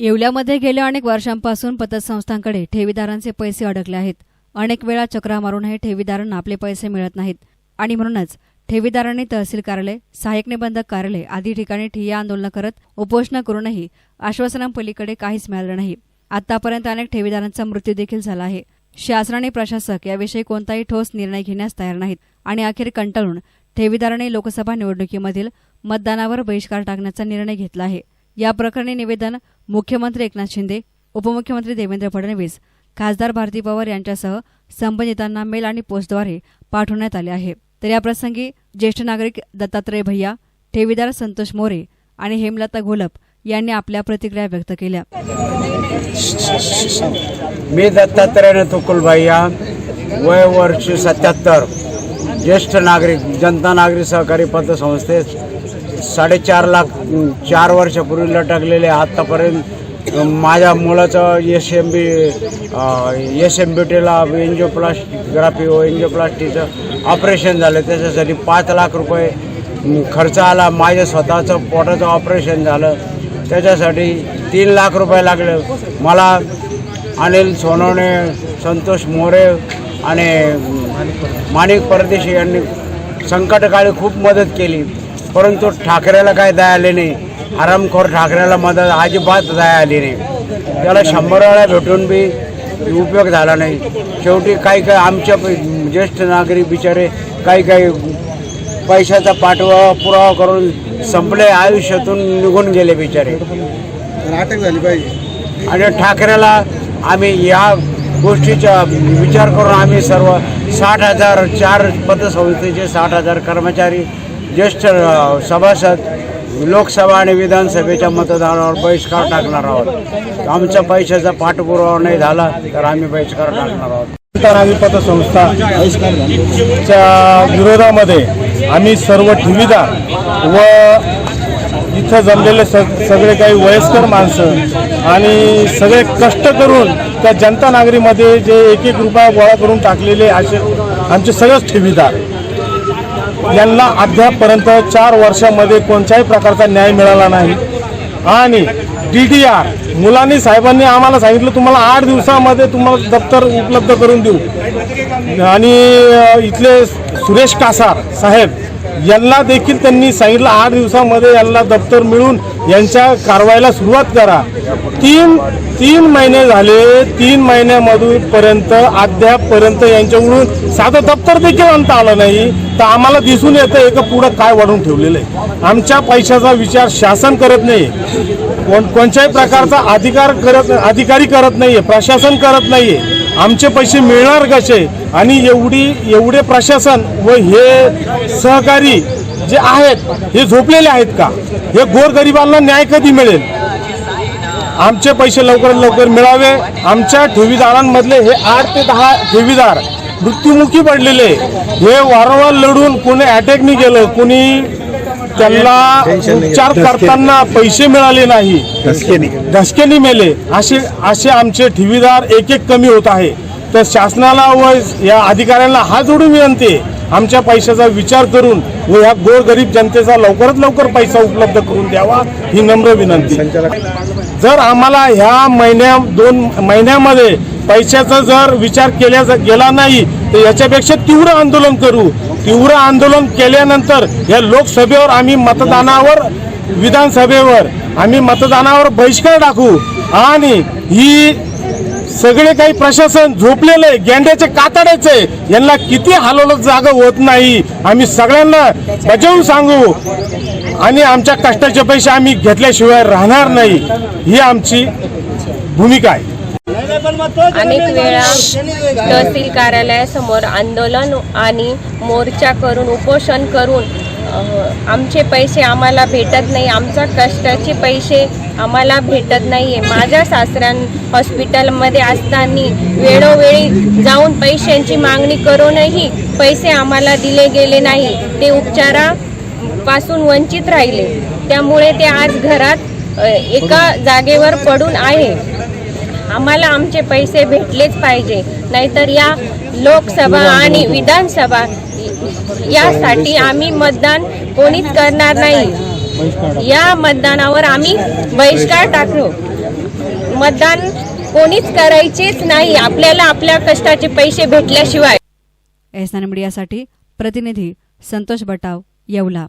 येवल्यामध्ये गेल्या अनेक वर्षांपासून पतसंस्थांकडे ठेवीदारांचे पैसे अडकले आहेत. अनेक वेळा चक्रा मारूनही ठेवीदारांना आपले पैसे मिळत नाहीत. आणि म्हणूनच ठेवीदारांनी तहसील कार्यालय सहाय्यक निबंधक कार्यालय आदी ठिकाणी ठिय्या आंदोलन करत उपोषण करूनही आश्वासनांपलीकडे काहीच मिळालं नाही. आतापर्यंत अनेक ठेवीदारांचा मृत्यू देखील झाला आहे. शासन आणि प्रशासक याविषयी कोणताही ठोस निर्णय घेण्यास तयार नाहीत आणि अखेर कंटाळून ठेवीदारांनी लोकसभा निवडणुकीमधील मतदानावर बहिष्कार टाकण्याचा निर्णय घेतला आहे. या प्रकरणी निवेदन मुख्यमंत्री एकनाथ शिंदे उपमुख्यमंत्री देवेंद्र फडणवीस खासदार भारती पवार यांच्यासह संबंधितांना मेल आणि पोस्टद्वारे पाठवण्यात आले आहे. तर याप्रसंगी ज्येष्ठ नागरिक दत्तात्रय भैया ठेवीदार संतोष मोरे आणि हेमलता घोलप यांनी आपल्या प्रतिक्रिया व्यक्त केल्या. मी दत्तात्रय तुकुल भैया वय वर्ष सत्याहत्तर ज्येष्ठ नागरिक जनता नागरिक सहकारी पतसंस्थेत साडेचार लाख चार वर्षापूर्वी लटकलेले आत्तापर्यंत माझ्या मुलाचं S M B S M B टीला एन्जिओप्लास्टिग्राफी व एन्जिओप्लास्टीचं ऑपरेशन झालं. त्याच्यासाठी पाच लाख रुपये खर्च आला. माझ्या स्वतःचं पोटाचं ऑपरेशन झालं. त्याच्यासाठी तीन लाख रुपये लागले. मला अनिल सोनवणे संतोष मोरे आणि माणिक परदेशी यांनी संकटकाळी खूप मदत केली. परंतु ठाकरेला काय दया आली नाही. आरामखोर ठाकरेला मदत अजिबात दया आली नाही. त्याला शंभर वेळा भेटून बी उपयोग झाला नाही. शेवटी काही काही आमच्या ज्येष्ठ नागरिक बिचारे काही काही पैशाचा पाठवा पुरावा करून संपले आयुष्यातून निघून गेले बिचारे. अटक झाली पाहिजे. आणि ठाकरेला आम्ही या गोष्टीचा विचार करून आम्ही सर्व साठ हजार चार पतसंस्थेचे साठ हजार कर्मचारी ज्येष्ठ सभासद लोकसभा आणि विधानसभेच्या मतदानावर बहिष्कार टाकणार आहोत. आमच्या पैशाचा पाठपुरावा नाही झाला तर आम्ही बहिष्कार टाकणार आहोत. नागरी पतसंस्था च्या विरोधामध्ये आम्ही सर्व ठेवीदार व इथं जमलेले सगळे काही वयस्कर माणसं आणि सगळे कष्ट करून त्या जनता नागरीमध्ये जे एक एक रुपया गोळा करून टाकलेले असे आमचे सगळेच ठेवीदार यांना अद्यापपर्यंत चार वर्षामध्ये कोणत्याही प्रकारचा न्याय मिळाला नाही. आणि डी डी आर मुलांनी साहेबांनी आम्हाला सांगितलं तुम्हाला आठ दिवसामध्ये तुम्हाला दप्तर उपलब्ध करून देऊ. आणि इथले सुरेश कासार साहेब यांना देखील त्यांनी सांगितलं आठ दिवसामध्ये यांना दप्तर मिळून यांच्या कारवाईला सुरुवात करा. तीन तीन महिने झाले तीन महिन्यामधून पर्यंत अद्यापपर्यंत यांच्याकडून साधं दप्तर देखील आणता आलं नाही. तर आम्हाला दिसून येतं एका पुढं काय वाढून ठेवलेलं आहे. आमच्या पैशाचा विचार शासन करत नाही. कोण कोणत्याही प्रकारचा अधिकार करत अधिकारी करत नाहीये प्रशासन करत नाही आहे आमचे पैसे मिळणार कसे? आणि एवढी एवढे प्रशासन व हे सहकारी जे आहेत हे झोपलेले आहेत का? हे गोरगरिबांना न्याय कधी मिळेल? आमचे पैसे लवकरात लवकर मिळावे. आमच्या ठेवीदारांमधले हे आठ ते दहा ठेवीदार मृत्युमुखी पडलेले. हे वारंवार लढून कोणी अटॅकनी गेलं कोणी त्यांना उपचार करताना पैसे मिळाले नाही. धसकेनी मेले असे असे आमचे ठेवीदार एक एक कमी होत आहे. तर शासनाला व या अधिकाऱ्यांना हात जोडून विनंती आहे. आमच्या पैशाचा विचार करून व ह्या गोरगरीब जनतेचा लवकरात लवकर पैसा उपलब्ध करून द्यावा ही नम्र विनंती. जर आम्हाला ह्या महिन्या दोन महिन्यामध्ये पैशाचा जर विचार केला गेला नाही तर याच्यापेक्षा तीव्र आंदोलन करू. तीव्र आंदोलन केल्यानंतर या लोकसभेवर आम्ही मतदानावर विधानसभेवर आम्ही मतदानावर बहिष्कार टाकू. आणि ही सगळे काही प्रशासन झोपलेलं आहे गेंड्याचे कातडायचे यांना किती हलवलं जागा होत नाही. आम्ही सगळ्यांना बजावून सांगू. आणि आमच्या कष्टाचे पैसे आम्ही घेतल्याशिवाय राहणार नाही. ही आमची भूमिका आहे. अनेक वेळा तहसील कार्यालयासमोर आंदोलन आणि मोर्चा करून उपोषण करून आमचे पैसे आम्हाला भेटत नाही आमच्या कष्टाचे पैसे आम्हाला भेटत नाही आहे माझ्या सासऱ्यां हॉस्पिटलमध्ये असताना वेळोवेळी जाऊन पैशांची मागणी करूनही पैसे आम्हाला दिले गेले नाही. ते उपचारापासून वंचित राहिले. त्यामुळे ते आज घरात एका जागेवर पडून आहे. आम्हाला आमचे पैसे भेटलेच पाहिजे. नाहीतर या लोकसभा आणि विधानसभा यासाठी आम्ही मतदान कोणीच करणार नाही. या मतदानावर आम्ही बहिष्कार टाकलो मतदान कोणीच करायचेच नाही. आपल्याला आपल्या कष्टाचे पैसे भेटल्याशिवाय. एस मीडियासाठी प्रतिनिधी संतोष बटाव येवला.